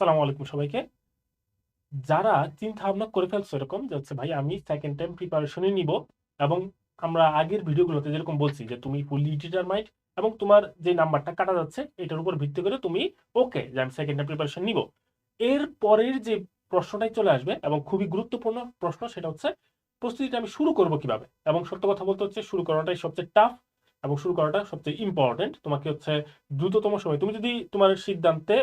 সালামু আলাইকুম সবাইকে। যারা চিন্তা ভাবনা করে ফেলছো এরকম যে হচ্ছে, ভাই, আমি সেকেন্ড টাইম প্রিপারেশনই নিব এবং আমরা আগের ভিডিওগুলোতে যেরকম বলছি যে তুমি ফুললি ডিটারমাইন্ড এবং তোমার যে নাম্বারটা কাটা যাচ্ছে, এটার উপর ভিত্তি করে তুমি ওকে যে আমি সেকেন্ড টাইম প্রিপারেশন নিব। এর পরের যে প্রশ্নটাই চলে আসবে এবং খুবই গুরুত্বপূর্ণ প্রশ্ন সেটা হচ্ছে, প্রস্তুতিটা আমি শুরু করব কীভাবে? এবং সত্য কথা বলতে হচ্ছে, শুরু করাটাই সবচেয়ে টাফ এবং শুরু করাটা সবচেয়ে ইম্পর্টেন্ট তোমাকে হচ্ছে দ্রুততম সময়, তুমি যদি তোমার সিদ্ধান্তে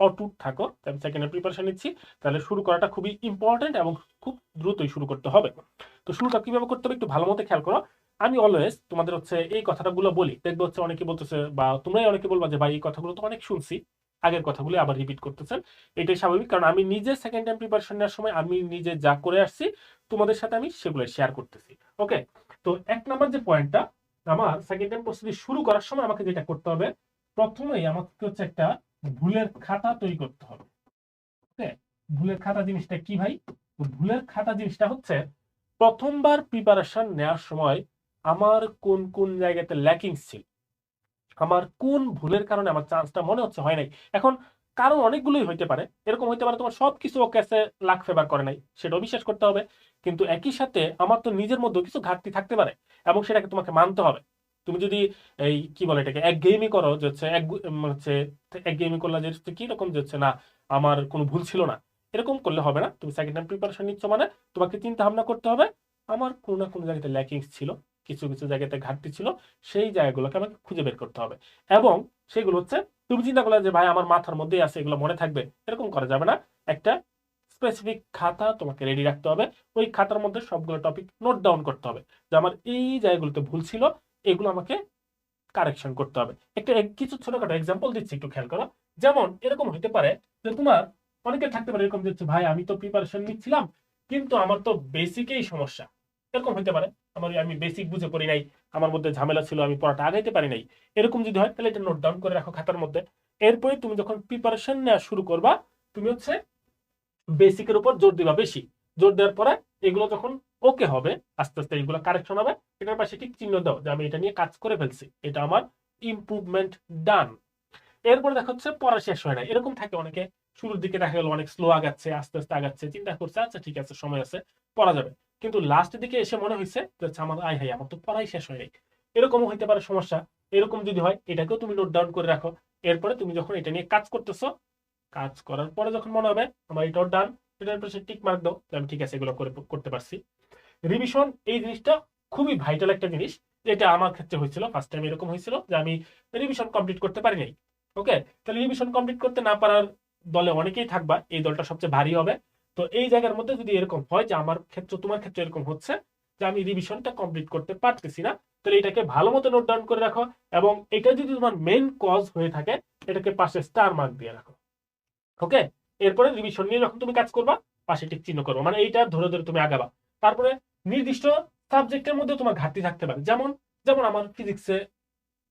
অটুট থাকো। আমি সেকেন্ডের প্রিপারেশন নিচ্ছি। তাহলে শুরু করাটা খুবই ইম্পর্টেন্ট এবং খুব দ্রুতই শুরু করতে হবে। তো শুরুটা কীভাবে করতে হবে একটু ভালো মতো খেয়াল করো। আমি অলওয়েজ তোমাদের হচ্ছে এই কথাগুলো বলি। দেখবে হচ্ছে অনেকে বলতেছে বা তোমরাই অনেকে বলবা যে, ভাই, এই কথাগুলো তো অনেক শুনছি। আগের কথাগুলো আবার রিপিট করতেছেন। এটাই স্বাভাবিক। কারণ আমি নিজে সেকেন্ড টাইম প্রিপারেশন নেওয়ার সময় আমি নিজে যা করে আসছি, তোমাদের সাথে আমি সেগুলো শেয়ার করতেছি। ওকে তো এক নম্বর যে পয়েন্টটা আমার সেকেন্ড টাইম প্রস্তুতি শুরু করার সময় আমাকে যেটা করতে হবে, প্রথমেই আমাকে হচ্ছে একটা ভুলের খাতা তৈরি করতে হবে। ওকে ভুলের খাতা জিনিসটা কি ভাই? ভুলের খাতা জিনিসটা হচ্ছে, প্রথমবার প্রিপারেশন নেওয়ার সময় আমার কোন কোন জায়গাতে ল্যাকিংস ছিল? আমার কোন ভুলের কারণে আমার চান্সটা মনে হচ্ছে হয় নাই? এখন কারণ অনেকগুলোই হইতে পারে। এরকম হইতে পারে তোমার সব কিছু ও ক্যাসে লাখ ফেভার করে নাই, সেটাও বিশ্বাস করতে হবে। কিন্তু একই সাথে আমার তো নিজের মধ্যে কিছু ঘাটতি থাকতে পারে এবং সেটাকে তোমাকে মানতে হবে। তুমি যদি এই কি বলে এটাকে, এক গেমই করো যে হচ্ছে এক হচ্ছে এক গেমই করলে যে হচ্ছে কি রকম যে হচ্ছে না, আমার কোনো ভুল ছিল না। এরকম করলে হবে না। তুমি সেকেন্ড টাইম প্রিপারেশন নিচ্ছ মানে তোমাকে চিন্তা ভাবনা করতে হবে, আমার কোনো না কোনো জায়গাতে ল্যাকিংস ছিল, কিছু কিছু জায়গাতে ঘাটতি ছিল, সেই জায়গাগুলোকে আমাকে খুঁজে বের করতে হবে। এবং সেগুলো হচ্ছে তুমি চিন্তা করলে যে ভাই আমার মাথার মধ্যেই আছে, এগুলো মনে থাকবে, এরকম করা যাবে না। একটা স্পেসিফিক খাতা তোমাকে রেডি রাখতে হবে, ওই খাতার মধ্যে সবগুলো টপিক নোট ডাউন করতে হবে, যে আমার এই জায়গাগুলোতে ভুল ছিল এগুলো আমাকে কারেকশন করতে হবে। একটা এক- কিছু ছোটখাটো এক্সাম্পল দিচ্ছি, একটু খেয়াল করো। যেমন এরকম হতে পারে যে তোমার অনেকের থাকতে পারে এরকম যে ভাই, আমি তো প্রিপারেশন নিচ্ছিলাম, কিন্তু আমার তো বেসিকেই সমস্যা। এরকম হতে পারে। আমার আমি বেসিক বুঝে পড়ি নাই, আমার মধ্যে ঝামেলা ছিল, আমি পড়াটা আগাইতে পারি নাই। এরকম যদি হয়, তাহলে এটা নোট ডাউন করে রাখো খাতার মধ্যে। এরপরে তুমি যখন প্রিপারেশন নেওয়া শুরু করবা, তুমি হচ্ছে বেসিকের উপর জোর দিবা বেশি। জোর দেওয়ার পরে এগুলো যখন ওকে হবে আস্তে আস্তে এগুলো কারেকশন হবে। এটার পাশে ঠিক চিহ্ন দাও যে আমি এটা নিয়ে কাজ করে ফেলছি। এটা আমার ইমপ্রুভমেন্ট ডান এরপরে দেখা হচ্ছে পড়া শেষ হয় না। এরকম থাকে অনেকে। শুরুর দিকে দেখা গেল অনেক স্লো আগাচ্ছে আস্তে আস্তে আগাচ্ছে চিন্তা করছে আচ্ছা ঠিক আছে সময় আছে পড়া যাবে। কিন্তু লাস্টের দিকে এসে মনে হয়েছে আচ্ছা, আমার আই হাই আমার তো পড়াই শেষ হয় নাই এরকমও হইতে পারে সমস্যা। এরকম যদি হয় এটাকেও তুমি নোট ডাউন করে রাখো। এরপরে তুমি যখন এটা নিয়ে কাজ করতেছো কাজ করার পরে যখন মনে হবে আমার এটাও ডান এটার পাশে টিক মার্ক দাও আমি ঠিক আছে এগুলো করে করতে পারছি। রিভিশন এই জিনিসটা খুবই ভাইটাল একটা জিনিস, যেটা আমার ক্ষেত্রে হয়েছিল ফার্স্ট টাইম এরকম হয়েছিল যে আমি রিভিশন কমপ্লিট করতে পারি নাই। ওকে তাহলে রিভিশন কমপ্লিট করতে না পারার দলে অনেকেই থাকবা, এই দলটা সবচেয়ে ভারী হবে। তো এই জায়গার মধ্যে যদি এরকম হয় যে আমার ক্ষেত্রে, তোমার ক্ষেত্রে এরকম হচ্ছে যে আমি রিভিশনটা কমপ্লিট করতে পারতেছি না, তাহলে এটাকে ভালো মতো নোট ডাউন করে রাখো এবং এটা যদি তোমার মেইন কজ হয়ে থাকে, এটাকে পাশে স্টার মার্ক দিয়ে রাখো। ওকে এরপরে রিভিশন নিয়ে যখন তুমি কাজ করবা, পাশে টিক চিহ্ন করব। মানে এইটা ধরে ধরে তুমি আগাবা। তারপরে নির্দিষ্ট সাবজেক্টের মধ্যে তোমার ঘাটতি থাকতে পারে। যেমন যেমন আমার ফিজিক্সে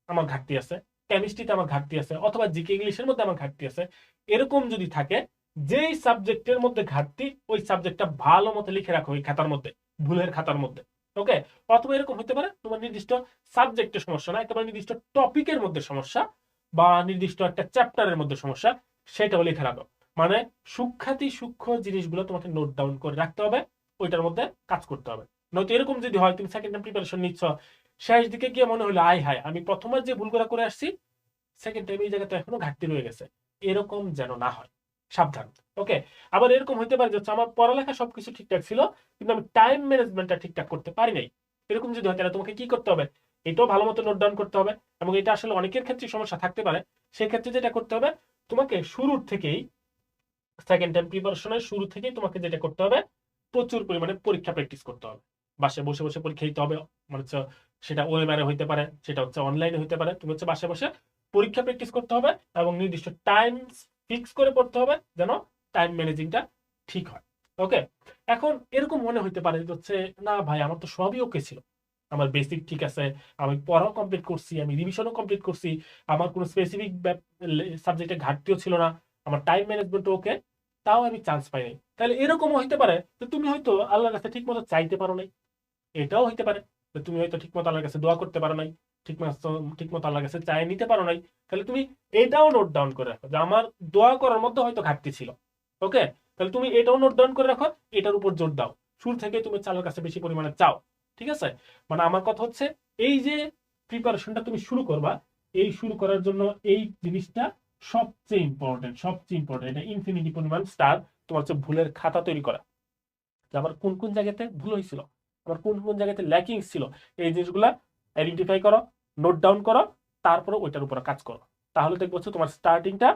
আমার ঘাটতি আছে কেমিস্ট্রিতে আমার ঘাটতি আছে, অথবা জিকে ইংলিশের মধ্যে আমার ঘাটতি আছে। এরকম যদি থাকে, যেই সাবজেক্টের মধ্যে ঘাটতি, ওই সাবজেক্টটা ভালো মতো লিখে রাখো ওই খাতার মধ্যে, ভুলের খাতার মধ্যে ওকে অথবা এরকম হতে পারে, তোমার নির্দিষ্ট সাবজেক্টের সমস্যা না তোমার নির্দিষ্ট টপিকের মধ্যে সমস্যা বা নির্দিষ্ট একটা চ্যাপ্টারের মধ্যে সমস্যা, সেটাও লিখে রাখো। মানে সূক্ষাতি সূক্ষ্ম জিনিসগুলো তোমাকে নোট ডাউন করে রাখতে হবে। ওইটার মধ্যে কাজ করতে হবে। নয়তো এরকম যদি হয়, তুমি সেকেন্ড টাইম প্রিপারেশন নিচ্ছ, শেষ দিকে গিয়ে মনে হলো, আয় হায়, আমি প্রথমবার যে ভুল করে করে আসছি সেকেন্ড টাইম এই জায়গাতে এখনও ঘাটতি রয়ে গেছে। এরকম যেন না হয়। সাবধান। ওকে আবার এরকম হইতে পারে যে আমার পড়ালেখা সবকিছু ঠিকঠাক ছিল, কিন্তু আমি টাইম ম্যানেজমেন্টটা ঠিকঠাক করতে পারি নাই। এরকম যদি হয়, তাহলে তোমাকে কি করতে হবে? এটাও ভালো মতো নোট ডাউন করতে হবে এবং এটা আসলে অনেকের ক্ষেত্রে সমস্যা থাকতে পারে। সেক্ষেত্রে যেটা করতে হবে, তোমাকে শুরুর থেকেই সেকেন্ড টাইম প্রিপারেশনের শুরু থেকেই তোমাকে যেটা করতে হবে প্রচুর পরিমাণে পরীক্ষা প্র্যাকটিস করতে হবে। বাসায় বসে বসে পরীক্ষা দিতে হবে মানে হচ্ছে সেটা ওয়েবারে হইতে পারে, সেটা হচ্ছে অনলাইনে হইতে পারে। তুমি হচ্ছে বাসায় বসে পরীক্ষা প্র্যাকটিস করতে হবে এবং নির্দিষ্ট টাইম ফিক্স করে পড়তে হবে যেন টাইম ম্যানেজিংটা ঠিক হয়। ওকে এখন এরকম মনে হইতে পারে যে হচ্ছে, না ভাই, আমার তো সবই ওকে ছিল। আমার বেসিক ঠিক আছে, আমি পড়াও কমপ্লিট করছি, আমি রিভিশনও কমপ্লিট করছি, আমার কোনো স্পেসিফিক সাবজেক্টে ঘাটতিও ছিল না, আমার টাইম ম্যানেজমেন্ট ওকে তাও আমি চান্স পাই নাই তাহলে এরকমও হইতে পারে যে তুমি হয়তো আল্লাহর কাছে ঠিক মতো চাইতে পারো নাই। এটাও হইতে পারে যে তুমি হয়তো ঠিক মতো আল্লাহর কাছে দোয়া করতে পারো নাই ঠিক মতো ঠিক মতো আল্লাহর কাছে চাই নিতে পারো নাই। তাহলে তুমি এটাও নোট ডাউন করে রাখো যে আমার দোয়া করার মধ্যে হয়তো ঘাটতি ছিল। ওকে তাহলে তুমি এটাও নোট ডাউন করে রাখো, এটার উপর জোর দাও। শুরু থেকে তুমি চালের কাছে বেশি পরিমাণে চাও। ঠিক আছে? মানে আমার কথা হচ্ছে, এই যে প্রিপারেশনটা তুমি শুরু করবা, এই শুরু করার জন্য এই জিনিসটা সবচেয়ে ইম্পর্টেন্ট সবচেয়ে ইম্পর্টেন্ট এটা ইনফিনিটি পরিমাণ স্টার তোমার হচ্ছে ভুলের খাতা তৈরি করা। যে আমার কোন কোন জায়গাতে ভুল হয়েছিল? আমার কোন কোন জায়গাতে ল্যাকিং ছিল? এই জিনিসগুলা আইডেন্টিফাই করো নোট ডাউন করো, তারপরে ওইটার উপরে কাজ করো। তাহলে দেখব তোমার স্টার্টিংটা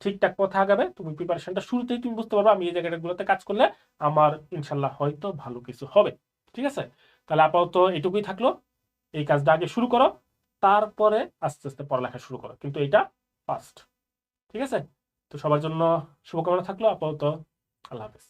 ঠিকঠাক পথে আগাবে, তুমি প্রিপারেশনটা শুরুতেই তুমি বুঝতে পারবে, আমি এই জায়গাটাগুলোতে কাজ করলে আমার ইনশাল্লাহ হয়তো ভালো কিছু হবে। ঠিক আছে? তাহলে আপাতত এটুকুই থাকল। এই কাজটা আগে শুরু করো, তারপরে আস্তে আস্তে পড়ালেখা শুরু করো। কিন্তু এটা ফার্স্ট ঠিক আছে? তো সবার জন্য শুভকামনা থাকল আপাতত আল্লাহ হাফেজ।